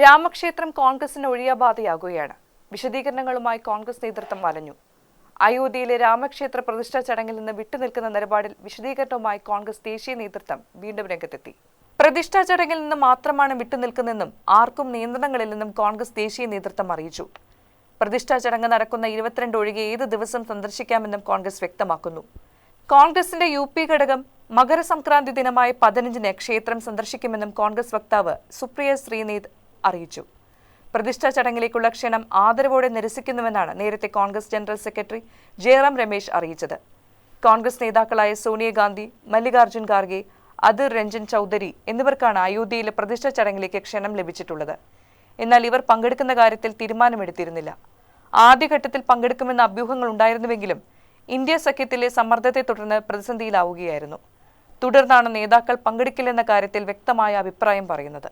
രാമക്ഷേത്രം കോൺഗ്രസിന് ഒഴിയാബാധയാകുകയാണ്. വിശദീകരണങ്ങളുമായി കോൺഗ്രസ് നേതൃത്വം വലഞ്ഞു. അയോധ്യയിലെ രാമക്ഷേത്ര പ്രതിഷ്ഠാ ചടങ്ങിൽ നിന്ന് വിട്ടുനിൽക്കുന്ന നിലപാടിൽ വിശദീകരണവുമായി കോൺഗ്രസ് ദേശീയ നേതൃത്വം വീണ്ടും രംഗത്തെത്തി. പ്രതിഷ്ഠാ ചടങ്ങിൽ നിന്ന് മാത്രമാണ് വിട്ടുനിൽക്കുന്നതെന്നും ആർക്കും നിയന്ത്രണങ്ങളില്ലെന്നും കോൺഗ്രസ് ദേശീയ നേതൃത്വം അറിയിച്ചു. പ്രതിഷ്ഠാ ചടങ്ങ് നടക്കുന്ന ഇരുപത്തിരണ്ട് ഒഴികെ ഏത് ദിവസം സന്ദർശിക്കാമെന്നും കോൺഗ്രസ് വ്യക്തമാക്കുന്നു. കോൺഗ്രസിന്റെ യു പി ഘടകം മകരസംക്രാന്തി ദിനമായ പതിനഞ്ചിന് ക്ഷേത്രം സന്ദർശിക്കുമെന്നും കോൺഗ്രസ് വക്താവ് സുപ്രിയ ശ്രീനീത് അറിയിച്ചു. പ്രതിഷ്ഠാ ചടങ്ങിലേക്കുള്ള ക്ഷണം ആദരവോടെ നിരസിക്കുന്നുവെന്നാണ് നേരത്തെ Congress general secretary Jairam Ramesh അറിയിച്ചത്. കോൺഗ്രസ് നേതാക്കളായ സോണിയാഗാന്ധി മല്ലികാർജുൻ ഖാർഗെ അതിർ രഞ്ജൻ ചൗധരി എന്നിവർക്കാണ് അയോധ്യയിലെ പ്രതിഷ്ഠാ ചടങ്ങിലേക്ക് ക്ഷണം ലഭിച്ചിട്ടുള്ളത്. എന്നാൽ ഇവർ പങ്കെടുക്കുന്ന കാര്യത്തിൽ തീരുമാനമെടുത്തിരുന്നില്ല. ആദ്യഘട്ടത്തിൽ പങ്കെടുക്കുമെന്ന അഭ്യൂഹങ്ങൾ ഉണ്ടായിരുന്നുവെങ്കിലും ഇന്ത്യ സഖ്യത്തിലെ സമ്മർദ്ദത്തെ തുടർന്ന് പ്രതിസന്ധിയിലാവുകയായിരുന്നു. തുടർന്നാണ് നേതാക്കൾ പങ്കെടുക്കില്ലെന്ന കാര്യത്തിൽ വ്യക്തമായ അഭിപ്രായം പറയുന്നത്.